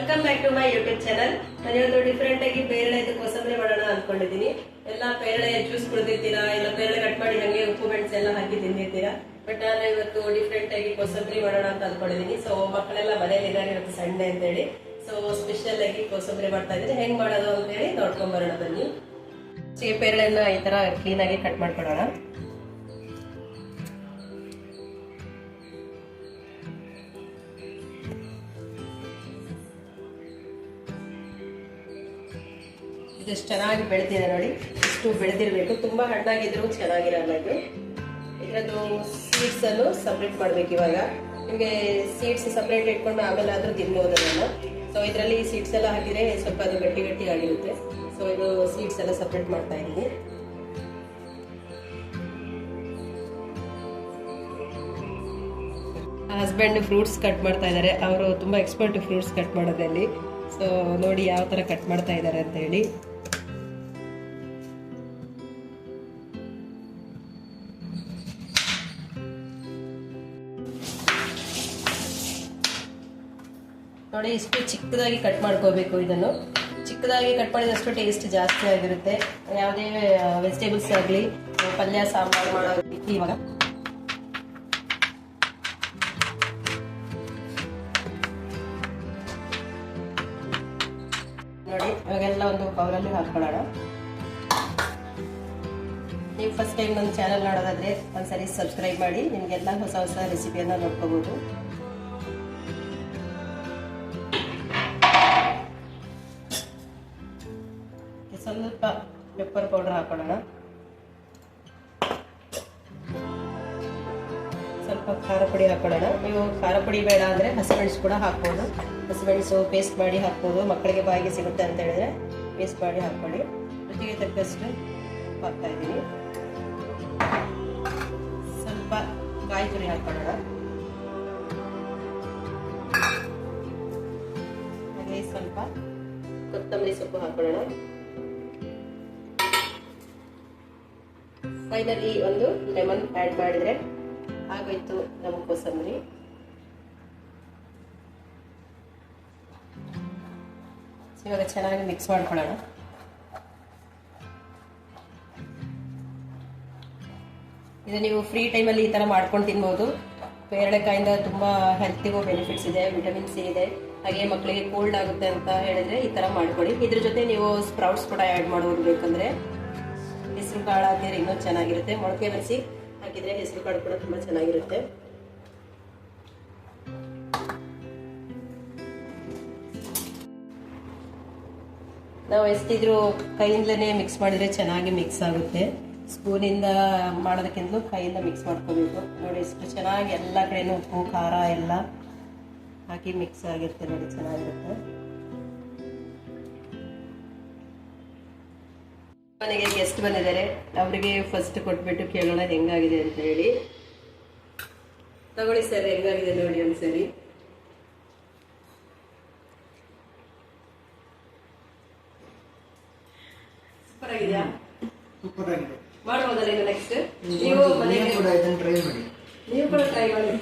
Welcome back to my YouTube channel ನಾನು ಇವತ್ತು different ಆಗಿ ಪೇರಳೆ ಕೋಸಂಬರಿ ಮಾಡೋಣ ಅನ್ಕೊಂಡಿದ್ದೀನಿ ಎಲ್ಲ ಪೇರಳೆ ಜ್ಯೂಸ್ ಕುಡಿದಿರ್ತೀರಾ? ಇಲ್ಲ ಪೇರಳೆ ಕಟ್ ಮಾಡಿ ಹಂಗೆ ಉಪ್ಪು ಮೆಣಸು ಎಲ್ಲ ಹಾಕಿ ತಿಂದಿರ್ತೀರಾ? ಬಟ್ ನಾನು ಇವತ್ತು ಡಿಫ್ರೆಂಟ್ ಆಗಿ ಕೋಸಂಬರಿ ಮಾಡೋಣ ಅಂತ ಅನ್ಕೊಂಡಿದ್ದೀನಿ ಸೊ ಮಕ್ಕಳೆಲ್ಲ ಮನೇಲಿ ಇದ್ದಾರೆ ಇವತ್ತು ಸಂಡೆ ಅಂತೇಳಿ ಸೊ ಸ್ಪೆಷಲ್ ಆಗಿ ಕೋಸಂಬರಿ ಮಾಡ್ತಾ ಇದ್ದೀನಿ ಹೆಂಗ್ ಮಾಡೋದು ಅಂತ ಹೇಳಿ ನೋಡ್ಕೊಂಡ್ ಬರೋಣ ಬನ್ನಿ. ಪೇರಳೆನ ಈ ತರ ಕ್ಲೀನ್ ಆಗಿ ಕಟ್ ಮಾಡ್ಕೊಡೋಣ ಇದಷ್ಟು ಚೆನ್ನಾಗಿ ಬೆಳೆದಿದೆ ನೋಡಿ. ಇಷ್ಟು ಬೆಳೆದಿರಬೇಕು. ತುಂಬ ಹಣ್ಣಾಗಿದ್ರು ಚೆನ್ನಾಗಿರಲ್ಲ ಇದು. ಇದರದ್ದು ಸೀಡ್ಸ್ ಅನ್ನು ಸಪ್ರೇಟ್ ಮಾಡ್ಬೇಕು ಇವಾಗ. ನಿಮಗೆ ಸೀಡ್ಸ್ ಸಪ್ರೇಟ್ ಇಟ್ಕೊಂಡು ಆಮೇಲೆ ಆದರೂ ತಿನ್ಬೋದು ಅದನ್ನು. ಸೊ ಇದರಲ್ಲಿ ಸೀಡ್ಸ್ ಎಲ್ಲ ಹಾಕಿದರೆ ಸ್ವಲ್ಪ ಅದು ಗಟ್ಟಿ ಗಟ್ಟಿ ಆಗಿರುತ್ತೆ. ಸೊ ಇದು ಸೀಡ್ಸ್ ಎಲ್ಲ ಸಪ್ರೇಟ್ ಮಾಡ್ತಾ ಇದ್ದೀನಿ. ಹಸ್ಬೆಂಡ್ ಫ್ರೂಟ್ಸ್ ಕಟ್ ಮಾಡ್ತಾ ಇದ್ದಾರೆ. ಅವರು ತುಂಬ ಎಕ್ಸ್ಪರ್ಟ್ ಫ್ರೂಟ್ಸ್ ಕಟ್ ಮಾಡೋದ್ರಲ್ಲಿ. ಸೊ ನೋಡಿ ಯಾವ ಥರ ಕಟ್ ಮಾಡ್ತಾ ಇದ್ದಾರೆ ಅಂತ ಹೇಳಿ ನೋಡಿ, ಇಷ್ಟು ಚಿಕ್ಕದಾಗಿ ಕಟ್ ಮಾಡ್ಕೋಬೇಕು ಇದನ್ನು. ಚಿಕ್ಕದಾಗಿ ಕಟ್ ಮಾಡಿದಷ್ಟು ಟೇಸ್ಟ್ ಜಾಸ್ತಿ ಆಗಿರುತ್ತೆ. ಯಾವುದೇ ವೆಜಿಟೇಬಲ್ಸ್ ಆಗಲಿ, ಪಲ್ಯ, ಸಾಂಬಾರು ಮಾಡೋ ಇವಾಗ. ನೋಡಿ, ಇವಾಗೆಲ್ಲ ಒಂದು ಬೌಲಲ್ಲಿ ಹಾಕ್ಕೊಳ್ಳೋಣ ನೀವು ಫಸ್ಟ್ ಟೈಮ್ ನನ್ನ ಚಾನಲ್ ನೋಡೋದಾದ್ರೆ ಒಂದ್ಸರಿ ಸಬ್ಸ್ಕ್ರೈಬ್ ಮಾಡಿ. ನಿಮಗೆಲ್ಲ ಹೊಸ ಹೊಸ ರೆಸಿಪಿಯನ್ನು ನೋಡ್ಕೋಬೋದು. ಪೆಪ್ಪರ್ ಪೌಡರ್ ಹಾಕೊಳ್ಳೋಣ ಸ್ವಲ್ಪ ಖಾರ ಪುಡಿ ಹಾಕೊಳ್ಳೋಣ ನೀವು ಖಾರ ಪುಡಿ ಬೇಡ ಅಂದರೆ ಹಸಿಮೆಣಸು ಕೂಡ ಹಾಕ್ಬೋದು. ಹಸಿಮೆಣಸು ಪೇಸ್ಟ್ ಮಾಡಿ ಹಾಕ್ಬೋದು. ಮಕ್ಕಳಿಗೆ ಬಾಯಿಗೆ ಸಿಗುತ್ತೆ ಅಂತ ಹೇಳಿದ್ರೆ ಪೇಸ್ಟ್ ಮಾಡಿ ಹಾಕ್ಕೊಳ್ಳಿ ರುಚಿಗೆ ತಕ್ಕಷ್ಟು ಹಾಕ್ತಾ ಇದ್ದೀನಿ. ಸ್ವಲ್ಪ ಕಾಯಿ ತುರಿ ಹಾಕೊಳ್ಳೋಣ ಹಾಗೆ ಸ್ವಲ್ಪ ಕೊತ್ತಂಬರಿ ಸೊಪ್ಪು ಹಾಕೊಳ್ಳೋಣ ಫೈನಲಿ ಒಂದು ಲೆಮನ್ ಆ್ಯಡ್ ಮಾಡಿದರೆ ಆಗೋಯ್ತು ನಮ್ಮ ಕೋಸಂಬರಿ. ಇವಾಗ ಚೆನ್ನಾಗಿ ಮಿಕ್ಸ್ ಮಾಡ್ಕೊಳ್ಳೋಣ. ಇದು ನೀವು ಫ್ರೀ ಟೈಮಲ್ಲಿ ಈ ಥರ ಮಾಡ್ಕೊಂಡು ತಿನ್ಬೋದು. ಪೇರಳೆಕಾಯಿಂದ ತುಂಬ ಹೆಲ್ತಿಗೂ ಬೆನಿಫಿಟ್ಸ್ ಇದೆ ವಿಟಮಿನ್ ಸಿ ಇದೆ. ಹಾಗೆ ಮಕ್ಕಳಿಗೆ ಕೋಲ್ಡ್ ಆಗುತ್ತೆ ಅಂತ ಹೇಳಿದ್ರೆ ಈ ಥರ ಮಾಡ್ಕೊಳ್ಳಿ. ಇದ್ರ ಜೊತೆ ನೀವು ಸ್ಪ್ರೌಟ್ಸ್ ಕೂಡ ಆ್ಯಡ್ ಮಾಡೋದು ಬೇಕಂದ್ರೆ. ಹೆಸರು ಕಾಳು ಹಾಕಿದ್ರೆ ಇನ್ನೂ ಚೆನ್ನಾಗಿರುತ್ತೆ. ಮೊಳಕೆ ಬರೆಸಿ ಹಾಕಿದ್ರೆ ಹೆಸರು ಕಾಳು ಕೂಡ ತುಂಬ ಚೆನ್ನಾಗಿರುತ್ತೆ. ನಾವು ಎಷ್ಟಿದ್ರು ಕೈಯಿಂದಲೇ ಮಿಕ್ಸ್ ಮಾಡಿದ್ರೆ ಚೆನ್ನಾಗಿ ಮಿಕ್ಸ್ ಆಗುತ್ತೆ. ಸ್ಪೂನಿಂದ ಮಾಡೋದಕ್ಕಿಂತ ಕೈಯಿಂದ ಮಿಕ್ಸ್ ಮಾಡ್ಕೋಬೇಕು. ನೋಡಿ, ಎಷ್ಟು ಚೆನ್ನಾಗಿ ಎಲ್ಲ ಕಡೆನೂ ಉಪ್ಪು, ಖಾರ ಎಲ್ಲ ಹಾಕಿ ಮಿಕ್ಸ್ ಆಗಿರುತ್ತೆ ನೋಡಿ, ಚೆನ್ನಾಗಿರುತ್ತೆ. ಮನೆಗೆ ಗೆಸ್ಟ್ ಬಂದಿದ್ದಾರೆ. ಅವರಿಗೆ ಫಸ್ಟ್ ಕೊಟ್ಬಿಟ್ಟು ಕೇಳೋಣ ಹೆಂಗಾಗಿದೆ ಅಂತ ಹೇಳಿ. ತಗೊಳ್ಳಿ ಸರ್ ಹೆಂಗಾಗಿದೆ ನೋಡಿ ಒಂದ್ಸರಿ. ಸೂಪರ್ ಆಗಿದೆಯಾ ಸೂಪರ್ ಆಗಿದೆ ಮಾಡ್ಬೋದಲ್ಲ ಇದು ನೆಕ್ಸ್ಟ್ ನೀವು ಮನೆಗೆ ನೀವು ಕೂಡ ಟ್ರೈ ಮಾಡಿ.